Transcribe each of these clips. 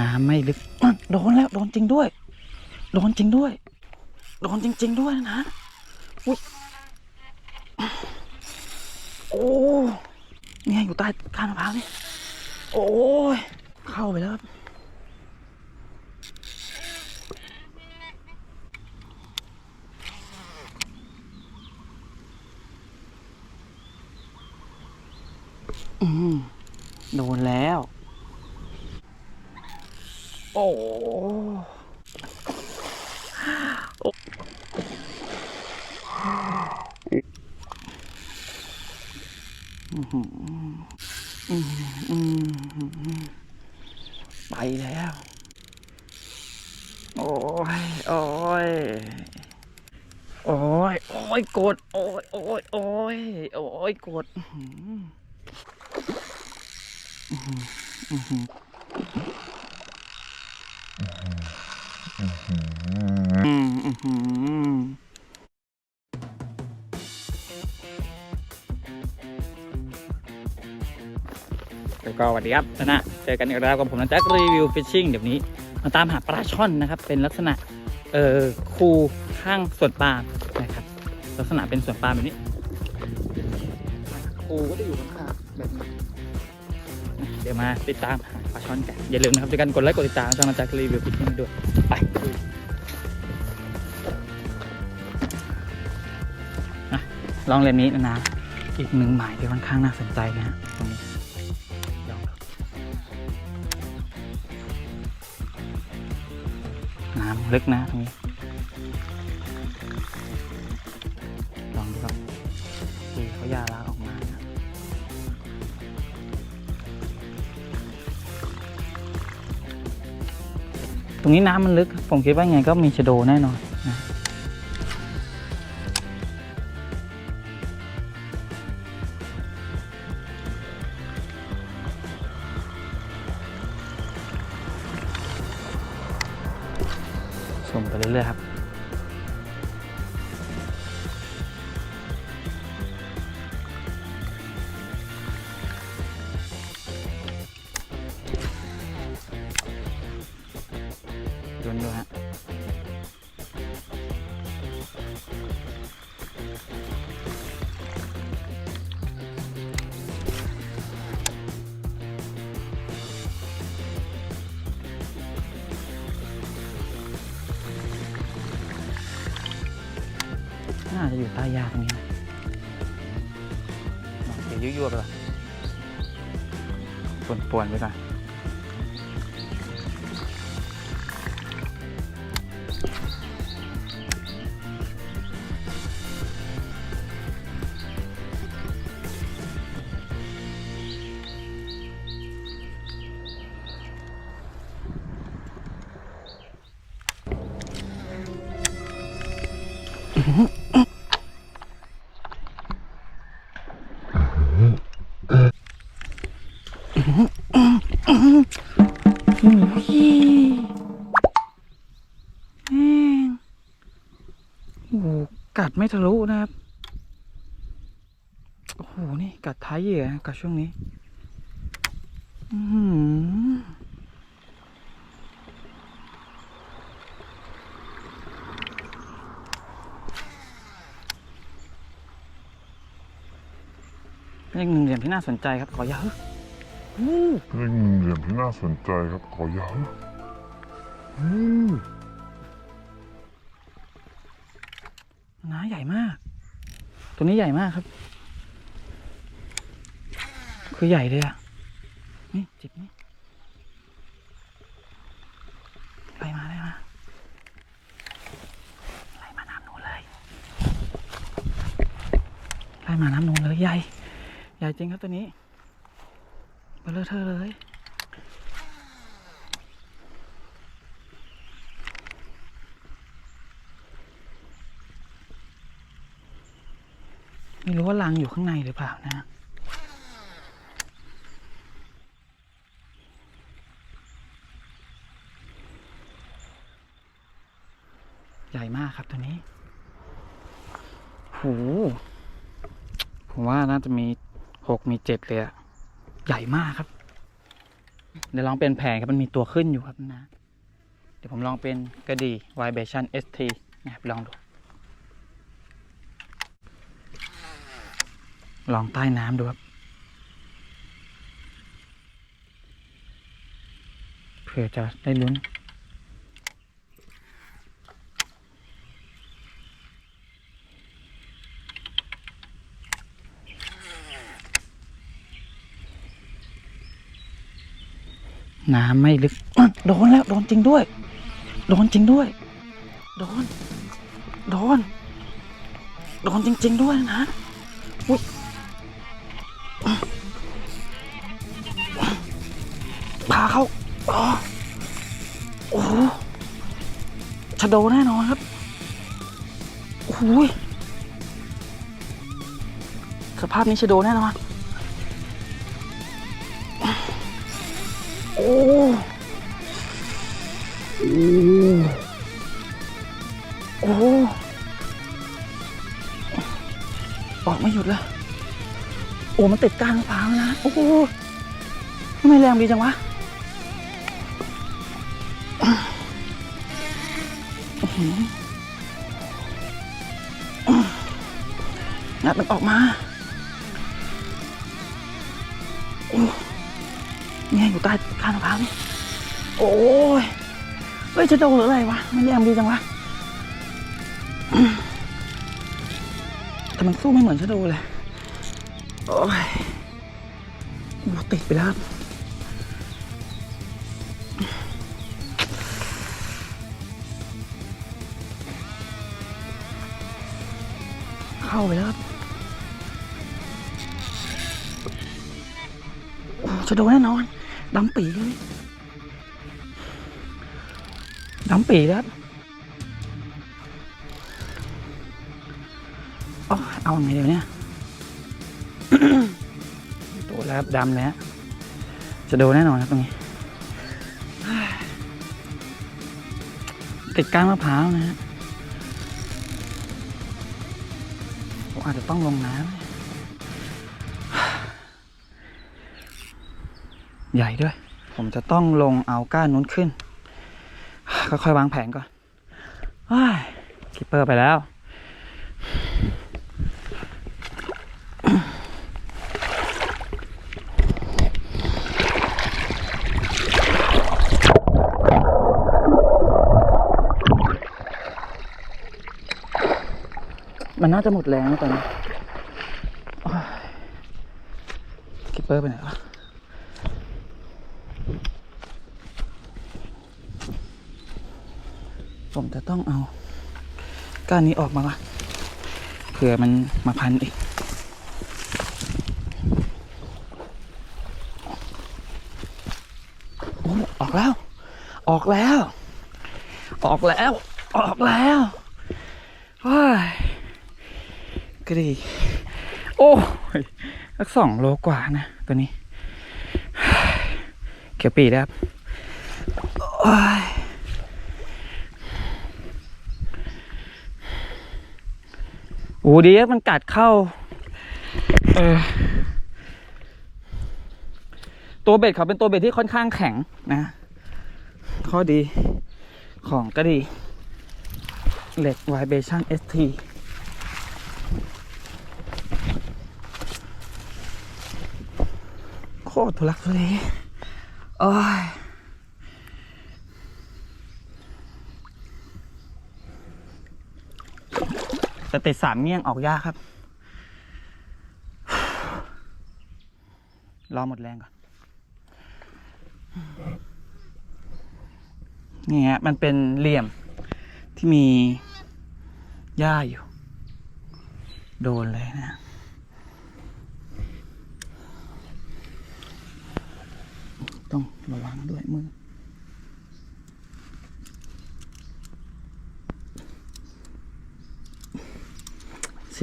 น้ำไม่ลึกโดนแล้ว โดนจริงด้วย โดนจริงด้วย โดนจริง ๆ ด้วยนะอุ้ยโอ้เนี่ยอยู่ใต้ก้านมะพร้าวนี่โอ้ยเข้าไปแล้วอืมโดนแล้ว โอ้ไปแล้ว โอ้ย โอ้ย โอ้ย โอ้ยกด โอ้ย โอ้ย โอ้ย โอ้ยกดอื้อหืออื้อหืออื้อหืออืมอืมอืม แล้วก็สวัสดีครับนะเจอกันอีกแล้วกับผมนะแจ็ครีวิวฟิชชิ่งเดี๋ยวนี้มาตามหาปลาช่อนนะครับ เป็นลักษณะเอ่อคูข้างสวนปาล์มนะครับ ลักษณะเป็นสวนปาล์มแบบนี้คูก็จะอยู่ข้างๆแบบนี้ เดี๋ยวมาติดตามปลาช่อนกัน อย่าลืมนะครับด้วยกันกดไลค์กดติดตามช่องนะแจ็ครีวิวฟิชชิ่งด้วย ไปลุยลองเรียนนี้นะนะอีกหนึ่งหมายที่ค่อนข้างน่าสนใจนะฮะตรงนี้ลองน้ำลึกนะตรงนี้ลองดูครับดีเขายาลาอ ตรงนี้น้ำมันลึกผมคิดว่าไงก็มีชะโดแน่นอน น่าจะอยู่ใต้หญ้าตรงนี้นะเดี๋ยวยั่วๆไปก่อนป่วนๆไปก่อน โอ้ยแม่โอ้โหกัดไม่ทะลุนะครับ โอ้โห นี่ กัดท้ายเหยื่อกัดช่วงนี้ เป็นอีกหนึ่งเหลี่ยมที่น่าสนใจครับ ขอยาวอู้เป็นอีกหนึ่งเหลี่ยมที่น่าสนใจครับขอยาวอืมน้าใหญ่มาก ตัวนี้ใหญ่มากครับ คือใหญ่เลยอะ นี่จิบนี่ไล่มาไล่มาไล่มาน้ำนูนเลยไล่มาน้ำนูนเลยใหญ่ใหญ่จริงครับตัวนี้เบลอเธอเลย ไม่รู้ว่ารังอยู่ข้างในหรือเปล่านะใหญ่มากครับตัวนี้ โห ผมว่าน่าจะมี หกมีเจ็ดเลยอะใหญ่มากครับ เดี๋ยวลองเป็นแผนครับมันมีตัวขึ้นอยู่ครับนะ เดี๋ยวผมลองเป็นกระดี่ vibration st นะครับลองดู ลองใต้น้ำดูครับเผื่อจะได้ลุ้น น้ำไม่ลึกโดนแล้ว โดนจริงด้วย โดนจริงด้วย โดน โดน โดนจริง ๆ ด้วยนะอุ้ยพาเขาอ๋อโอ้โหชะโดแน่นอนครับโอ้ยสภาพนี้ชะโดแน่นอน โอ้โอ้โอ้ออกไม่หยุดเลยโอ้มันติดก้านมะพร้าวนะ โอ้ทำไมแรงดีจังวะงัดมันออกมา อยู่ใต้ข้างมะพร้าวนี่ โอ้ยเฮ้ยจะโดนหรืออะไรวะ มันแรงดีจังวะ แต่มันสู้ไม่เหมือนชะโดเลย โอ้ยโอ้ติดไปแล้วเข้าไปแล้วครับจะโดนแน่นอน ดำปีดำปีแล้วครับโอ้ยเอาไงเดี๋ยวนี้ตัวแล้วครับดำแล้วจะโดนแน่นอนครับตรงนี้ ติดก้านมะพร้าวนะฮะผมอาจจะต้องลงน้ำ ใหญ่ด้วย ผมจะต้องลงเอาก้านนู้นขึ้นค่อยๆวางแผนก่อนว้ายคิปเปอร์ไปแล้ว มันน่าจะหมดแรงแล้วตอนนี้โอ้ยคิปเปอร์ไปไหนวะ ผมจะต้องเอาก้านนี้ออกมาก่อนเผื่อมันมาพันอีก ออกแล้ว ออกแล้ว ออกแล้ว ออกแล้วว้ายกระดีโอ้ยสักสองโลกว่านะ ตัวนี้ เขียวปีแล้วครับโอ้ย โอ้ดีครับมันกัดเข้า เออ ตัวเบ็ดเขาเป็นตัวเบ็ดที่ค่อนข้างแข็งนะ ข้อดีของก็ดี เหล็ก vibration ST โคตรทุลักทุเลโอ้ย จะติดสามเงี้ยงออกยากครับ รอหมดแรงก่อน นี่ฮะมันเป็นเหลี่ยมที่มีหญ้าอยู่ โดนเลยนะต้องระวังด้วยมือ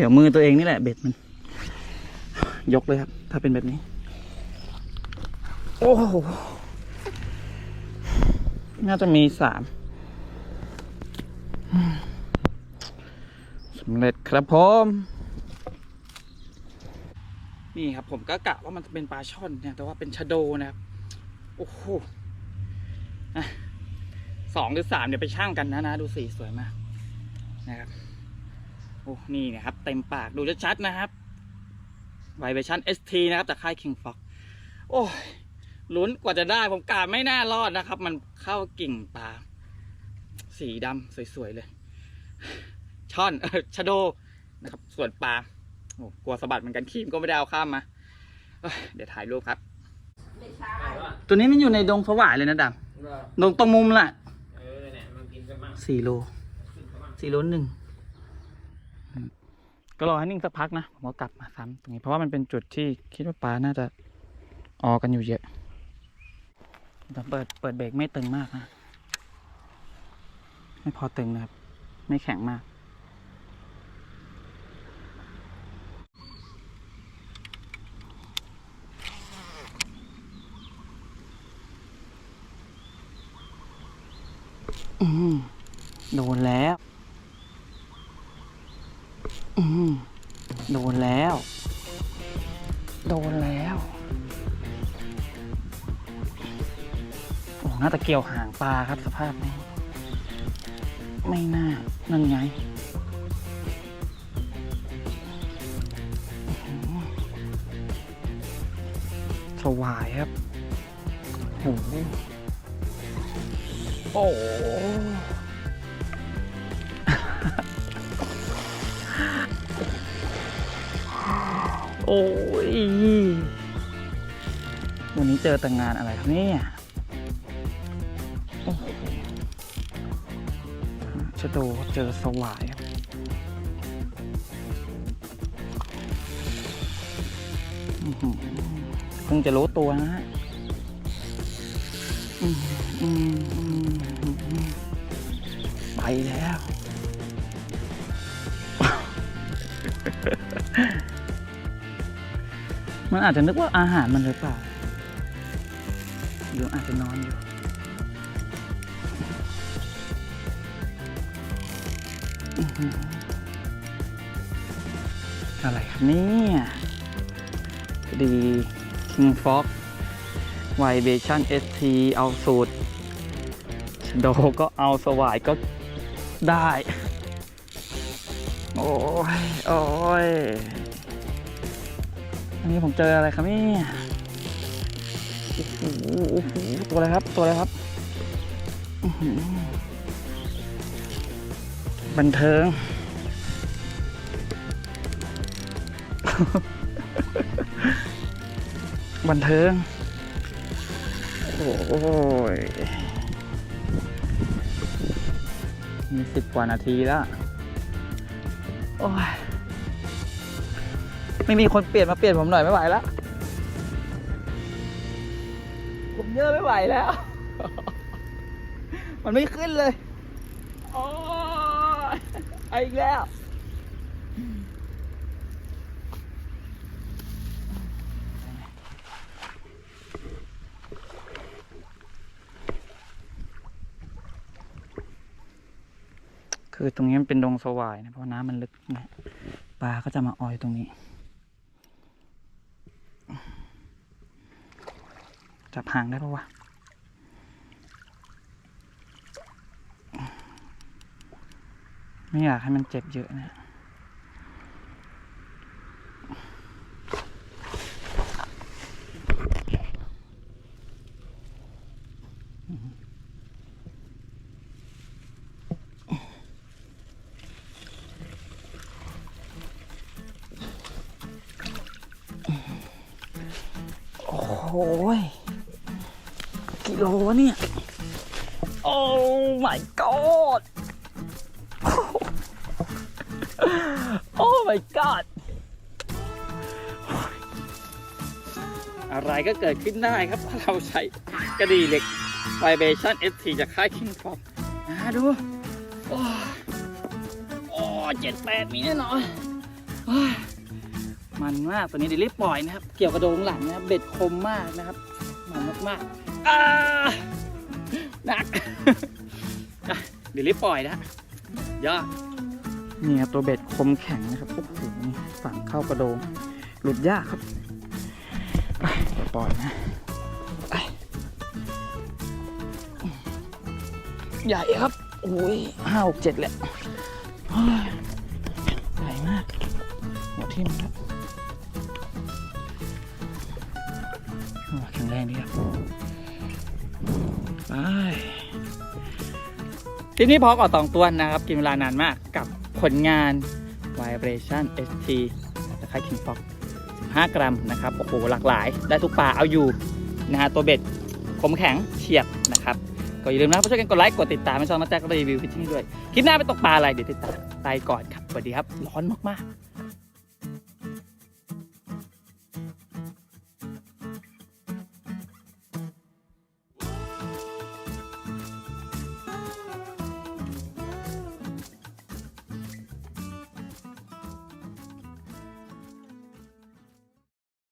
สียวมือตัวเองนี่แหละเบ็ดมัน ยกเลยครับ ถ้าเป็นแบบนี้ โอ้โหน่าจะมีสามสำเร็จครับผมนี่ครับ ผมก็กะว่ามันจะเป็นปลาช่อนเนี่ยแต่ว่าเป็นชะโดนะครับ โอ้โหสองหรือสามเดี๋ยวไปช่างกันนะนะ ดูสีสวยมากนะครับ อ้นี่นะครับ เต็มปากดูชัดๆนะครับไวเบชั่น ST นะครับจากค่าย King Fox โอ้ยลุ้นกว่าจะได้ผมกาไม่น่ารอดนะครับ มันเข้ากิ่งตาสีดำสวยๆเลย ช่อนเออชะโดนะครับ ส่วนปลาโอ้กลัวสะบัดเหมือนกันขี้มก็ไม่ได้เอาข้ามมาเอ้ยเดี๋ยวถ่ายรูปครับ ตัวนี้มันอยู่ในดงสวายเลยนะดำดงตรงมุมล่ะเออเนี่ยมันกินกันมั่งสี่โลกินกันมั่งสี่โลหนึ่งอืม ก็รอให้นิ่งสักพักนะผมก็กลับมาซ้ำตรงนี้เพราะว่ามันเป็นจุดที่คิดว่าปลาน่าจะออกันอยู่เยอะแต่เปิดเปิดเบรกไม่ตึงมากนะไม่พอตึงนะครับ ไม่แข็งมากอืมโดนแล้ว กี่ยวหางปลาครับสภาพนี้ ไม่น่า นั่นไงสวายครับโอ้โหโอ้โหโอ้ยวันนี้เจอแต่งานอะไรครับเนี่ย ชะโดเจอสวายครับอื้อหือเพิ่งจะรู้ตัวนะฮะอืมอืมอืมอืมไปแล้ว มันอาจจะนึกว่าอาหารมันหรือเปล่าหรืออาจจะนอนอยู่ อะไรครับเนี่ยดี King Fox Vibration ST เอาสูตรโดก็เอาสวายก็ได้ โอ้ย โอ้ย อันนี้ผมเจออะไรครับเนี่ยโอ้โหตัวอะไรครับ ตัวอะไรครับอือ บันเทิง บันเทิง โอ้ยมีสิบกว่านาทีแล้ว โอ้ย ไม่มีคนเปลี่ยนมาเปลี่ยนผมหน่อยไม่ไหวแล้ว ผมเยอะไม่ไหวแล้ว มันไม่ขึ้นเลย โอ้ย เอาอีกแล้ว คือตรงนี้มันเป็นดงสวายนะ เพราะน้ำมันลึกนะปลาก็จะมาออยตรงนี้ จับหางได้ปะวะ ไม่อยากให้มันเจ็บเยอะนะโอ้โหยกิโลเนี่ย โอ้ my god โอ้ my god อะไรก็เกิดขึ้นได้ครับ เราใช้กระดีเหล็ก Vibration ST จากค่าย King Fox อ่าดู โอ้โอ้เจ็ดแปดมีแน่นอนมันมาก ตัวนี้เดี๋ยวรีบปล่อยนะครับ เกี่ยวกระโดงหลังนะครับ เบ็ดคมมากนะครับ มันมากๆอ่าหนักอะเดี๋ยวรีบปล่อยนะฮะยอด นี่ครับตัวเบ็ดคมแข็งนะครับโอ้โหนี่ฝังเข้ากระโดง หลุดยากครับปล่อยนะใหญ่ครับโอ้ยห้าหกเจ็ดแหละใหญ่มากหัวทิ่มแล้วโอ้แข็งแรงดีครับไปทีนี้พอก่อตองตัวนะครับ กินเวลานานมาก ผลงาน Vibration ST ตะไคร้ King Fox 15 กรัมนะครับ โอ้โห หลากหลาย ได้ทุกป่าเอาอยู่นะฮะตัวเบ็ดคมแข็งเฉียบนะครับ ก็อย่าลืมนะครับช่วยกันกดไลค์ กดติดตามให้ช่องมาแจ็ครีวิวฟิชชิ่งด้วย คลิปหน้าไปตกปลาอะไร เดี๋ยวติดตามไปก่อนครับ สวัสดีครับ ร้อนมากๆ